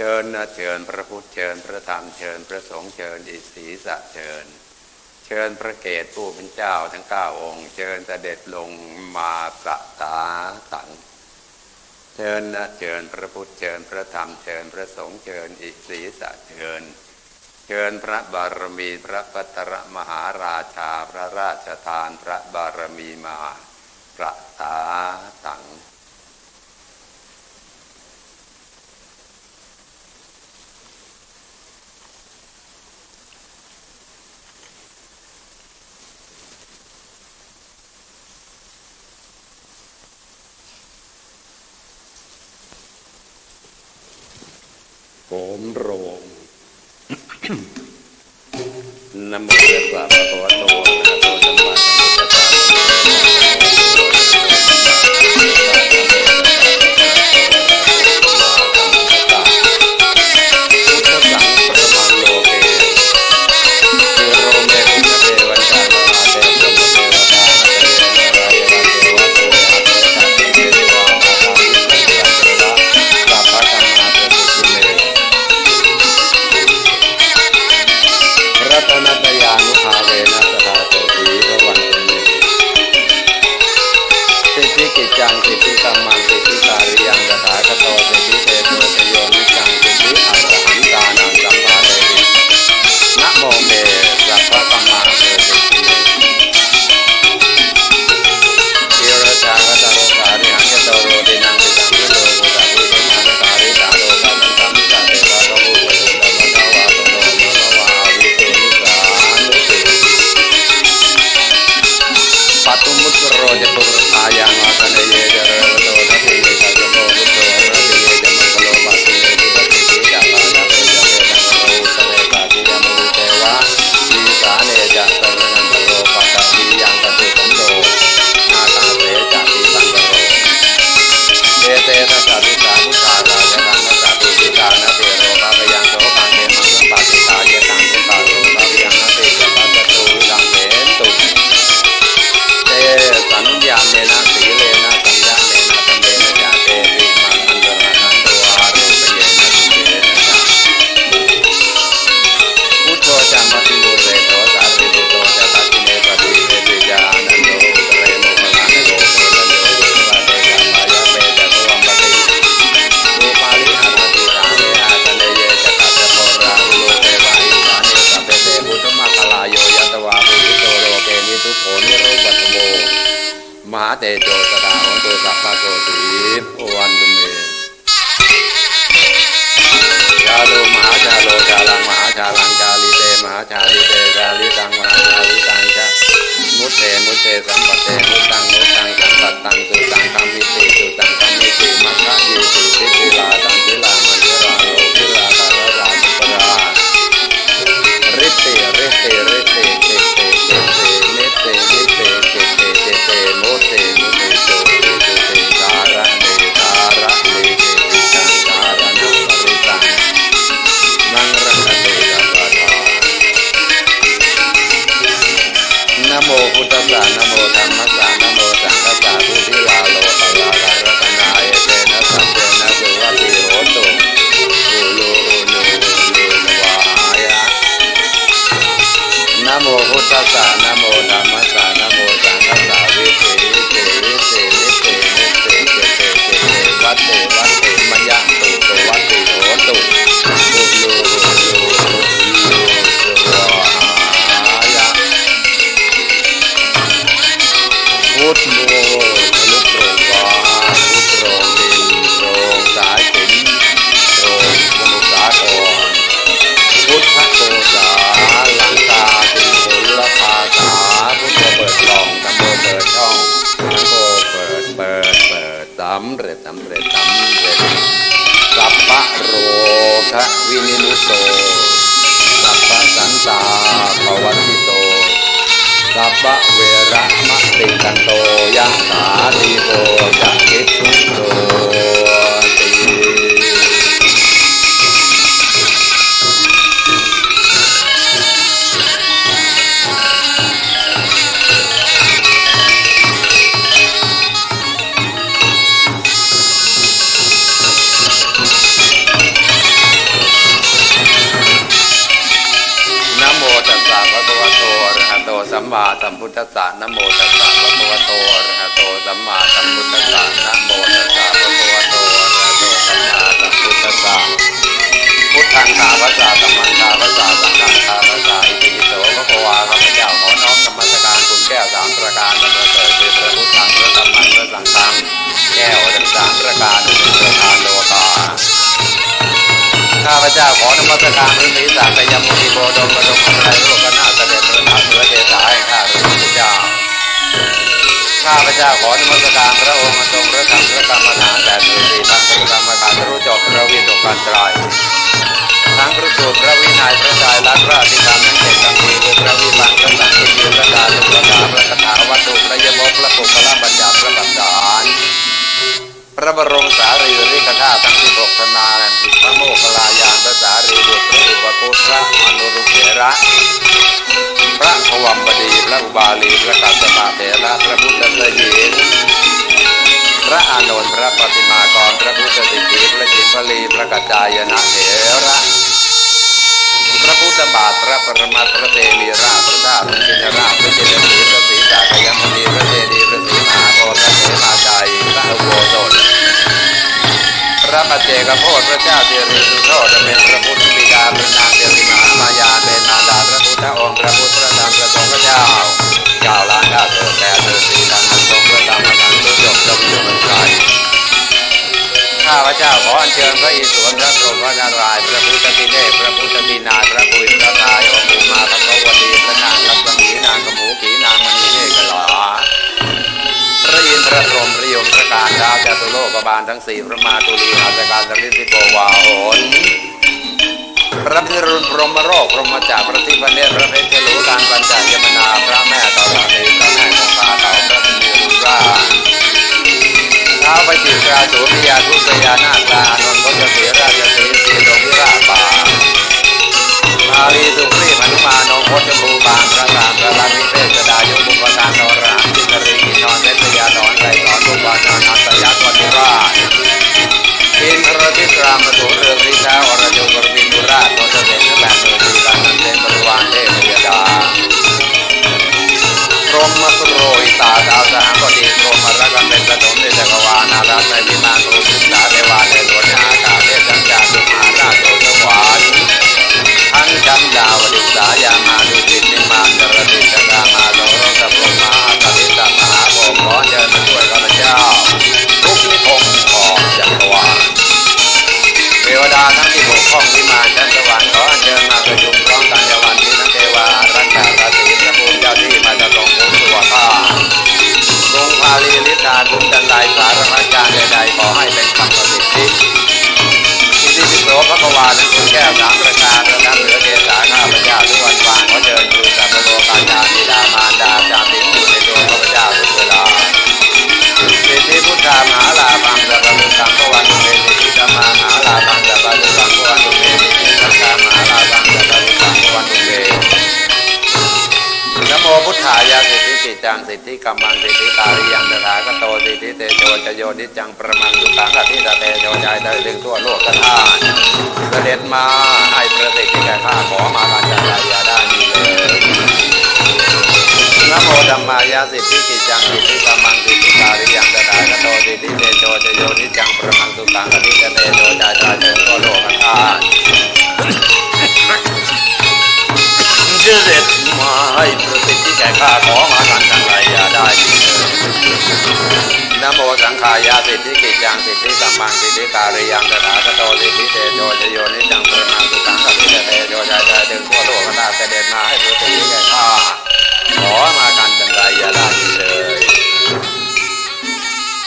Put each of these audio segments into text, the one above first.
ชิญนะเชิญพระพุทธเชิญพระธรรมเชิญพระสงฆ์เชิญอิศีสะเชิญ เชิญพระเกศผู้เป็นเจ้าทั้งเก้าองค์ เชิญเสด็จลงมาประตาสังเชิญนะเชิญพระพุทธเชิญพระธรรมเชิญพระสงฆ์เชิญอิศีสะเชิญ เชิญพระบารมีพระปัตรมหาราชาพระราชทานพระบารมีมาประตาตัง โรงนำมระสาพระวัตโต tingkang toya เจ้าขอนมัสการพระศรีสักยมุนีโบดมบรมอะไรโลกนาถเสด็จพระนาถเสือเทสาให้ข้าพระเจ้า ข้าพระเจ้าขอนมัสการพระองค์ทรงพระธรรมพระกรรมฐานแต่สี่สี่พันพระกรรมฐานรู้จบพระวิตกกันตรายทั้งพระสูตรพระวินัยพระใจรักพระอธิการทั้งเจ็ดคำพีคือพระวิพังพระสังฆีพระดาลพระดาพระคาถาวัตถุพระยมกพระปุกพระบัญญัติพระบัญญัติ ระบรมสารีริกธาตุทั้งสิบหกธนาพระโมคคัลลายานพระสารีบุตรพระอุปคุตพระอนุรุเถระ พระพวัมบดีพระอุบาลีพระกัสสปะเถระพระพุทธเสยีพระอานนท์พระปฏิมากรพระพุทธสิทธิพระจิตพลีพระกัจจายนะเถระพระพุทธบาทพระปรมัตถ์พระเตมีราชพระธาตุพระชินราชพระเจดีย์พระศรีสากยมุนีพระเจดีย์พระศรีมหา พระอุโบสถพระปัจเจกโพธิพระเจ้าเจริสุโธจะเป็นพระพุทธบิดาพระนางเจริมหามายาเป็นมารดาพระพุทธองค์พระพุทธพระธรรมพระสงฆ์พระเจ้าเก้าล้านเก้าเถิดแต่เถิดสี่ล้านพรงฆ์พระธรรมพระธรรมรู้จบจบอยู่มันไกลข้าพระเจ้าขออัญเชิญพระอิศวรพระพรหมพระนารายณ์พระพุทธกิเลสพระพุทธกินาพระปุยพระทายองค์มาพระกวดีพระนางรัศมีนางกมูขีนางมณีเนกหลา อินทร์พระพรหมพระยมพระการดาวจตุโลกบาลทั้งสี่พระมาตุลีอาสการสริสิโกวาโหนพระพิรุณพรหมโรคพรหมจ่าพระทิพเนตรพระเพชรลูการปัญจยมนาพระแม่ตราเทพระแม่คงคาเตาพระพิรุณราท้าวไปจิตราสุริยาทุสยานาคานนท์พเสราชสีสีดงพิราบาาลีสุครีมนุมานงคตบูบางพระรามพระรามิเทศดายุบุปการนรามจิตริกินอนเนตยานอนไรนอนบุบานานันตยักษ์วันิราชอินทรทิตรามตุเรืองริชาอรจุกรมินตุราชโนเสเสนแบบเมืองสีบานันเตนบริวารเทพยดาพรหมสุโรหิตาดาวสหังกดีพรหมรักันเป็นขนมในจักรวาลนาราในวิมานรูปิสาเทว ลีลิดาทุกจันไดสารพัดการใดๆขอให้เป็นคำประสิทธิอิติปิโสพระกวาลคุณแก้วสามประการระดับเหลือเกษาข้าพเจ้าทุกวันวานขอเชิญครูสัพพโลกาญาติดามารดาจามิงอยู่ในตัวข้าพเจ้าทุกเวลาสิทธิพุทธามหาลาภังสัพพุทธังพวันเมสิทธิธรรมามหาลาภังสัพพุทธังพวัน พุทธายาสิทธิจิตจังสิทธิกัมมังสิทธิตาริยังตถาคโตสิทธิเตโชจโยนิจังประมังสุขังอธิตเตโชยายได้ถึงทั่วโลกกทาเสด็จมาให้ประสิทธิแก่ข้าขอมาการจันทายาได้มีเลยนะโมธัมมายาสิทธิกิจจังสิทธิกัมมังสิทธิกาลิยังตถาคตโตสิทธิเตโชจโยนิจังประมังสุขังอธิกเตโชจาจาโชโตโลกธาตุเสด็จมาให้ประ แก่ข้าขอมากันจังไรอย่าได้นโมสังขายาสิทธิกิจจังสิทธิกัมมังสิทธิกาลิยังตถาคโตสิทธิเตโชจโยนิจังเปรมังสุขังอธิกเตโชจาจาถึงทั่วโลกธาตุเสด็จมาให้ประสิทธิแก่ข้าขอมากันจันไรอย่าได้เลย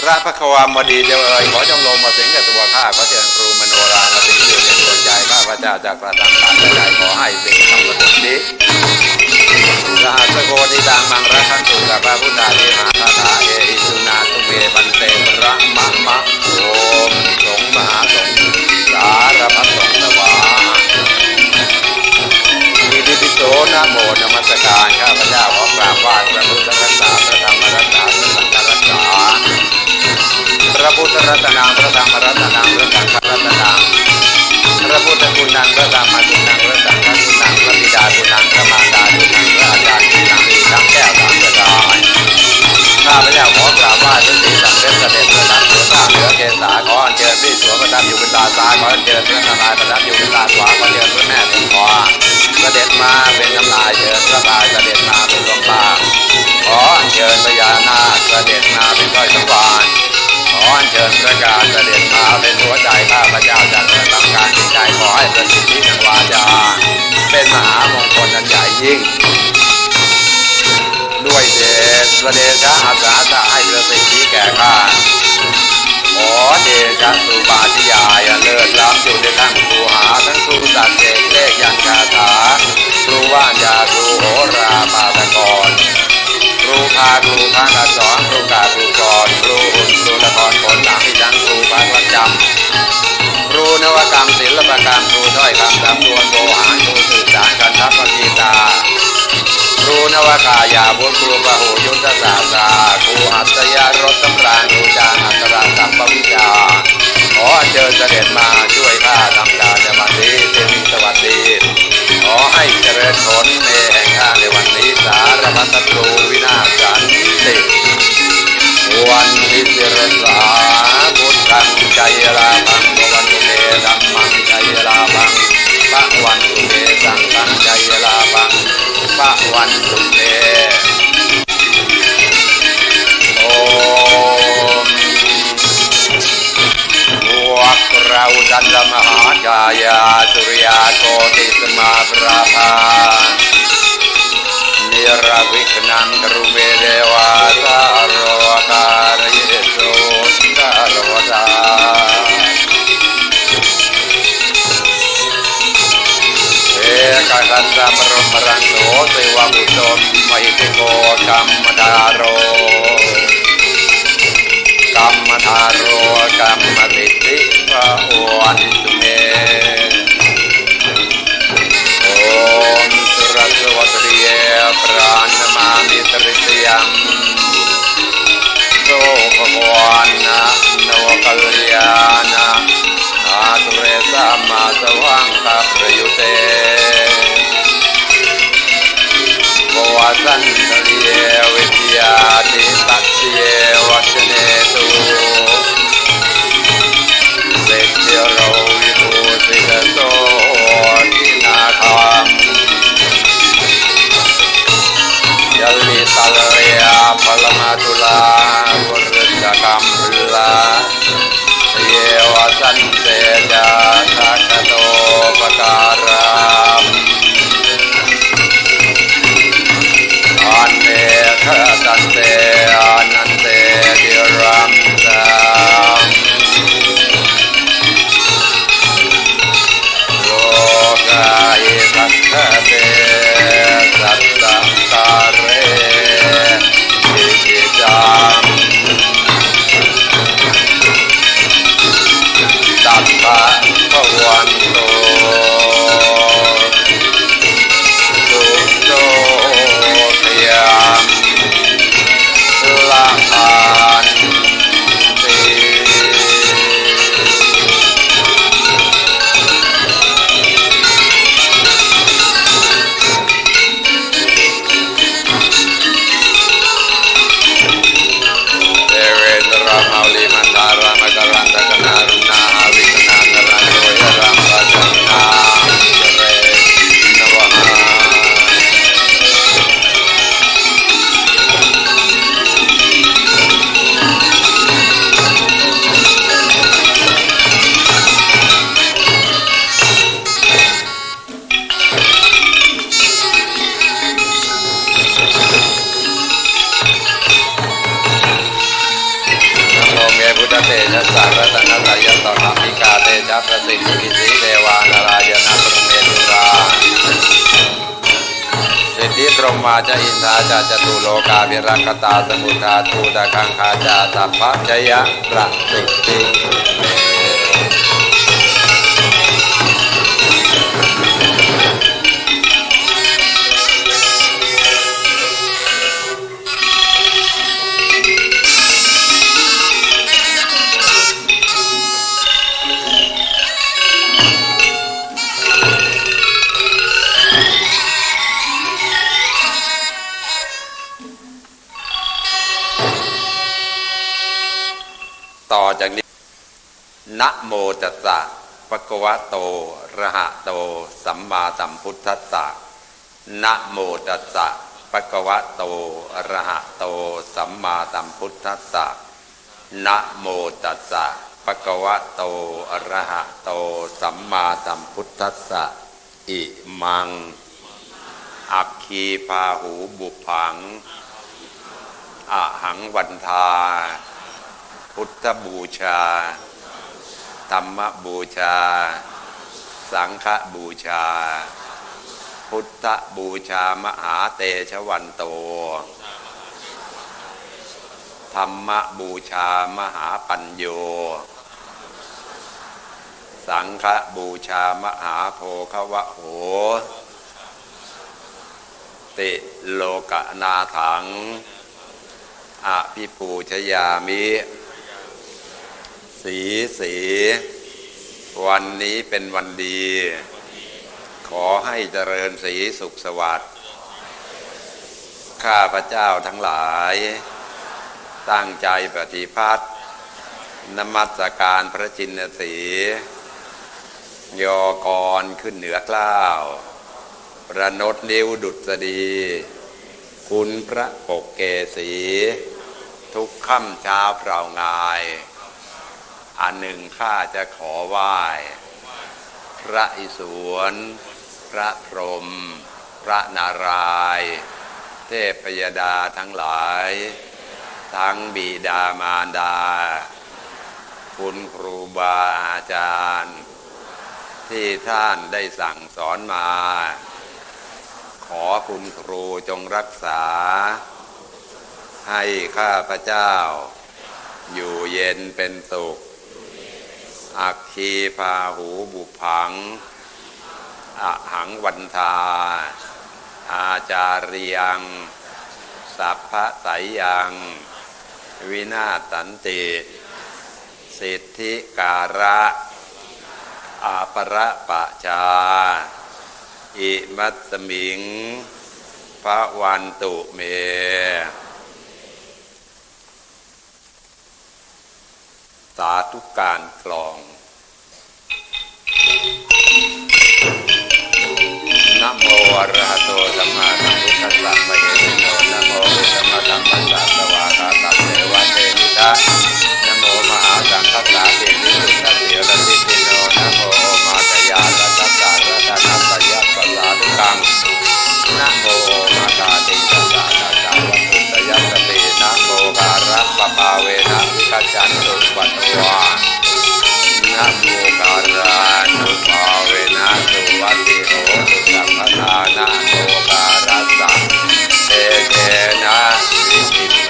พระพระความดีเจ้าเอ๋ยขอจงลงมาสิงกับตัวข้าขอเชิญครูมโนรามาสิงอยู่ในดวงใจข้าพระเจ้าจากประทำการใดขอให้สิ่งทำประสิทธิ สหัสโกติดังมังรักขันตุกับพระพุทธาธิมาคาถาเอหิสุนาตุเมบันเตระมะมะโอมสงมหาสงสารพัดสงฆ์สวาอิติปิโสนะโมนมัสการข้าพเจ้าขอกราบไหว้พระพุทธรัตนาพระธรรมรัตนาพระสังฆรัตนาพระพุทธรัตนาพระธรรมรัตนาพระสังฆรัตนาพระพุทธคุณนังพระธรรม ขอเชิญพระนารายณ์ประทับอยู่บนลาขวาขอเชิญพระแม่ถึงขวาเสด็จมาเป็นน้ำลายเชิญพระบายเสด็จมาเป็นดวงตาขออัญเชิญพญานาคเสด็จมาเป็นก้อยสวรรค์ขออัญเชิญพระกาเสด็จมาเป็นหัวใจข้าพเจ้าจักระทำการจิตใจขอให้ประสิทธิทางวาจาเป็นมหามงคลอันใหญ่ยิ่ง ด้วยเดชพระเดชะอาสาจะให้ประสิทธิแก่ข้า ขอเดชะครูบาธิยายเลิศล้ำอยู่ในทั้งครูหาทั้งครูสัตว์เอกเลขยันคาถาครูว่านยาครูโหราปาตกรครูพาครูพากสอนครูกาครูกรครูหุ่นครูละครผลตามที่ทั้งครูพักประจำครูนวกรรมศิลปกรรมครูถ้อยคำสำนวนโบหารครูสื่อสารกันทัพปกีตา ครูนวากายาบุตรครูพหูยุทธศาสาครูอัศยรถตำรางครูจารอัตราสัมปวิชาขอเชิญเสด็จมาช่วยข้าทำการในวันนี้เทวีสวัสดีขอให้เจริญผลในแห่งข้าในวันนี้สารพัดศัตรูวินาศสันติวันทิเจริญสาพุทธังใจลาภังวันตุเตธัมมังใจลาภังพระวันตุเตสังฆังใจลาภัง พระวันตุเตโอมพวกเราดั กายาสุริยาโกติสมาปราภานิรวิกนังกรุเมเดวาสารวารเยโสสารวตาเอกขันตมรมรังโสเทวบุตรมิติโกกรรมดาโรกรรมดาโรกรรมติติพระวันตุเมโอมสุรสวัตรีพรา สัมมาสวังคประยุเตโกวัสันตเลียวิทยาติตัตเยวัชเนตุเสกเจโรวิภูสิกโสทินาคามยัลลิตัลเรียพลมาตุลาวุริจกัมพลา เยวสันเตจาทักโตปการาม วิรักตาสมุทาทูตะคังคาจาสัพพะชยะประสิท จตสสะภะคะวะโตระหะโต สัมมาสัมพุทธัสสะนะโมตัสสะภะคะวะโตระหะโต สัมมาสัมพุทธัสสะนะโมตัสสะภะคะวะโตระหะโต สัมมาสัมพุทธัสสะอิมัง อัคคีพาหูบุพังอะหังวันทา พุทธบูชา ธรรมบูชา สังฆบูชา พุทธบูชามหาเตชะวันโต ธรรมบูชามหาปัญโย สังฆบูชามหาโพควะโห ติโลกนาถังอภิปูชยามิ สีสี วันนี้เป็นวันดี ขอให้เจริญสีสุขสวัสดิ์ข้าพระเจ้าทั้งหลาย ตั้งใจปฏิพัตินมัสการพระจินสียอกรขึ้นเหนือกล้าวประนดนิ้วดุษฎี คุณพระปกเกสีทุกค่ำเช้าเปล่างาย อันหนึ่งข้าจะขอไหว้ พระอิศวร พระพรหม พระนารายณ์เทพยดาทั้งหลาย ทั้งบิดามารดา คุณครูบาอาจารย์ ที่ท่านได้สั่งสอนมา ขอคุณครูจงรักษา ให้ข้าพระเจ้า อยู่เย็นเป็นสุข อักคีพาหูบุพังอหังวันทา อาจาริยังสัพพะไสยยัง วินาศสันติ สิทธิการะ อาประปะชา อิมัตสมิงพระวันตุเม สาธุการกลองนะโมอะระหะโตสัมมาสัมพุทธัสสะมะเหโนนะโมพุทธมะธัมมัสสะวากาตัสเทวะเตมิทะนะโมมหาสังฆสสะเตมิสุทธเถระติติโนนะโมมาตยาลัตตะระตะนัสยะปะสาธุกังนะโมมาตาติสัสสะ นะโมการะปะปาเวนะกัจจันตุปัตวานะโมการานุภาเวนะสุวัติโหตุสัพพทานะโมการัสสะเตเกนะวิสิม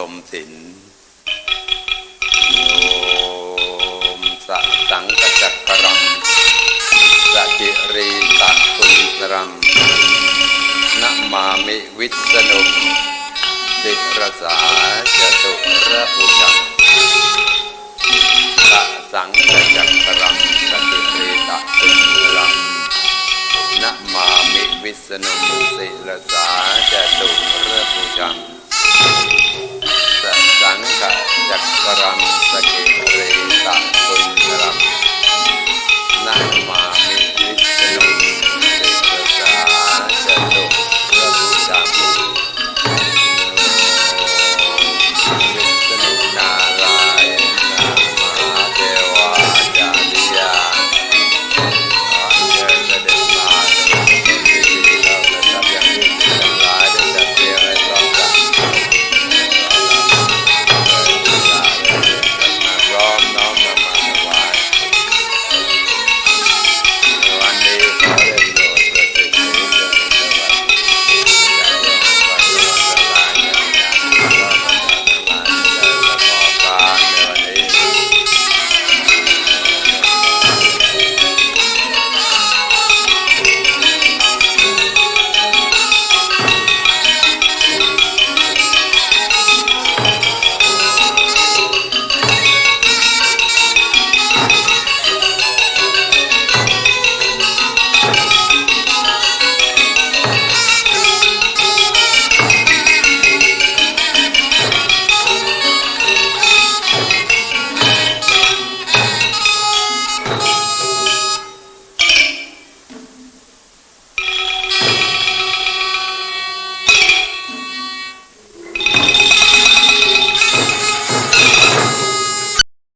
ายณ์บรรทมศิลโมสะสังกจักรรัมสะกิรีตะตุนสรัมนะมามิวิสนุติรสาจตุระปุจังสะสังกจักรรัมสะกิรีตะตุนสรัมนะมามิวิสนุมุสิรสาจตุระปุจัง จัก